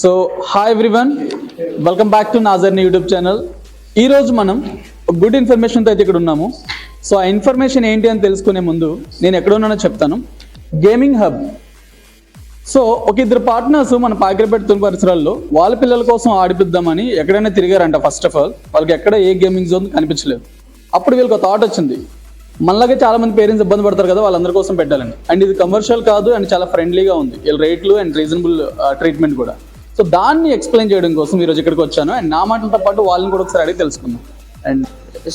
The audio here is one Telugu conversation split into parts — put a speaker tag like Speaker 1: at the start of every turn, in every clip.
Speaker 1: So hi everyone welcome back to నాజర్ని YouTube channel ఈరోజు మనం గుడ్ ఇన్ఫర్మేషన్తో అయితే ఇక్కడ ఉన్నాము. సో ఆ ఇన్ఫర్మేషన్ ఏంటి అని తెలుసుకునే ముందు నేను ఎక్కడ ఉన్నానో చెప్తాను. గేమింగ్ హబ్ సో ఒక ఇద్దరు పార్ట్నర్స్ మన పాకిరిపేట పరిసరాల్లో వాళ్ళ పిల్లల కోసం ఆడిపిద్దామని ఎక్కడైనా తిరిగారంట ఫస్ట్ ఆఫ్ ఆల్ వాళ్ళకి ఎక్కడ ఏ గేమింగ్ జోన్ కనిపించలేదు. అప్పుడు వీళ్ళకి ఒక థాట్ వచ్చింది. మనలాగే చాలా మంది పేరెంట్స్ ఇబ్బంది పడతారు కదా వాళ్ళందరి కోసం పెట్టాలని. అండ్ ఇది కమర్షియల్ కాదు అండ్ చాలా ఫ్రెండ్లీగా ఉంది. వీళ్ళ రేట్లు అండ్ రీజనబుల్ ట్రీట్మెంట్ కూడా. సో దాన్ని ఎక్స్ప్లెయిన్ చేయడం కోసం ఈరోజు ఇక్కడికి వచ్చాను. అండ్ నా మాటలతో పాటు వాళ్ళని కూడా ఒకసారి అడిగి తెలుసుకుందాం. And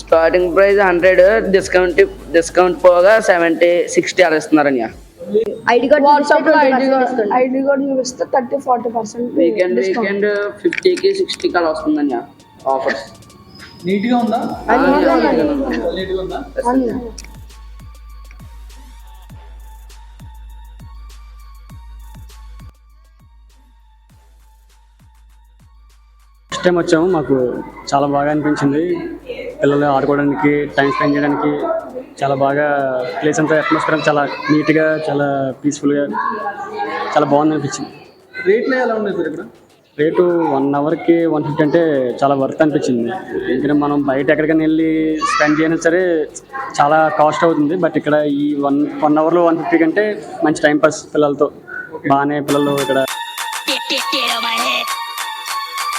Speaker 2: starting price hundred discount discount పోగా సెవెంటీ సిక్స్టీ అలా ఇస్తున్నారని
Speaker 3: ఐడి కార్డ్
Speaker 4: వాట్సాప్లో ఐడి కార్డ్ చూపిస్తే thirty forty percent
Speaker 2: weekend weekend ఫిఫ్టీకి సిక్స్టీకి అలా వస్తుందని ఆఫర్స్
Speaker 1: నీట్గా ఉందా? నీట్గా ఉందా.
Speaker 5: టైం వచ్చాము మాకు చాలా బాగా అనిపించింది పిల్లలు ఆడుకోవడానికి టైం స్పెండ్ చేయడానికి చాలా బాగా ప్లేస్ అంతా అట్మాస్ఫియర్ చాలా నీట్గా చాలా పీస్ఫుల్గా చాలా బాగుంది అనిపించింది
Speaker 1: రేట్లు ఎలా ఉన్నాయి సార్ ఇక్కడ
Speaker 5: రేటు వన్ అవర్కి వన్ ఫిఫ్టీ అంటే చాలా వర్త్ అనిపించింది ఎందుకంటే మనం బయట ఎక్కడికైనా వెళ్ళి స్పెండ్ చేయడం సరే చాలా కాస్ట్ అవుతుంది బట్ ఇక్కడ ఈ వన్ వన్ అవర్లో వన్ ఫిఫ్టీ కంటే మంచి టైం పాస్ పిల్లలతో బాగానే పిల్లలు ఇక్కడ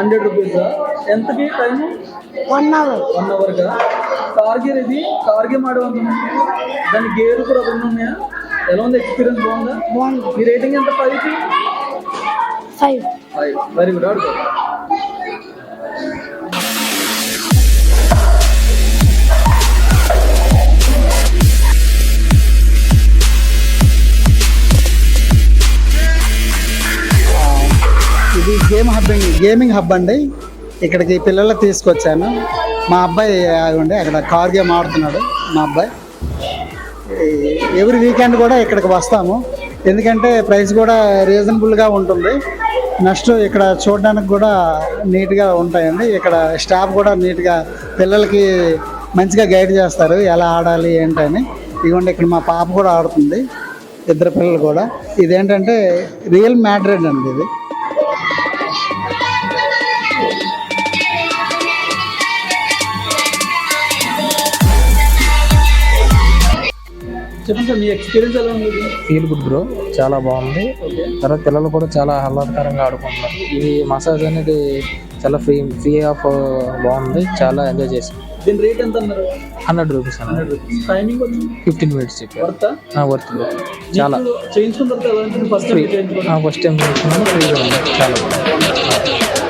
Speaker 1: Hundred rupees ఎంతకి టైము?
Speaker 4: వన్ అవర్
Speaker 1: వన్ అవర్గా కార్గేర్ ఇది కార్గే ఆడవంత దాని గేర్ కూడా రెండు ఉన్నాయా? ఎలా ఉంది ఎక్స్పీరియన్స్ బాగుందా?
Speaker 4: బాగుంది.
Speaker 1: మీ రేటింగ్ ఎంత? పైకి
Speaker 4: ఫైవ్
Speaker 1: వెరీ గుడ్ ఆడుకో.
Speaker 6: ఇది గేమ్ హబ్ అండి గేమింగ్ హబ్ అండి. ఇక్కడికి పిల్లలకు తీసుకొచ్చాను. మా అబ్బాయి ఆగండి అక్కడ కార్ గేమ్ ఆడుతున్నాడు మా అబ్బాయి. ఎవ్రీ వీకెండ్ కూడా ఇక్కడికి వస్తాము. ఎందుకంటే ప్రైస్ కూడా రీజనబుల్గా ఉంటుంది. నెక్స్ట్ ఇక్కడ చూడడానికి కూడా నీట్గా ఉంటాయండి. ఇక్కడ స్టాఫ్ కూడా నీట్గా పిల్లలకి మంచిగా గైడ్ చేస్తారు. ఎలా ఆడాలి ఏంటని. ఇదిగోండి ఇక్కడ మా పాప కూడా ఆడుతుంది. ఇద్దరు పిల్లలు కూడా. ఇదేంటంటే రియల్ మ్యాడ్రిడ్ అండి ఇది.
Speaker 1: చెప్పండి సార్ మీ ఎక్స్పీరియన్స్ ఎలా ఉంది? ఇది?
Speaker 7: ఫీల్ గుడ్ బ్రో చాలా బాగుంది. తర్వాత పిల్లలు కూడా చాలా ఆహ్లాదకరంగా ఆడుకుంటున్నారు. ఇది మసాజ్ అనేది చాలా ఫ్రీ ఫ్రీ ఆఫ్ బాగుంది. చాలా ఎంజాయ్ చేసాం
Speaker 1: దీని రేట్ ఎంత అన్నారు?
Speaker 7: Hundred rupees
Speaker 1: hundred rupees timing
Speaker 7: fifteen minutes చెప్పారు
Speaker 1: వర్తా
Speaker 7: వర్త్ బ్రో చాలా.
Speaker 1: చేయించుకున్న తర్వాత ఫస్ట్ టైం
Speaker 7: ఫస్ట్ టైం ఫ్రీగా ఉంది. చాలా బాగుంది.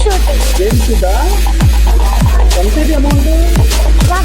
Speaker 7: Shoot. Game to the. Complete amount. What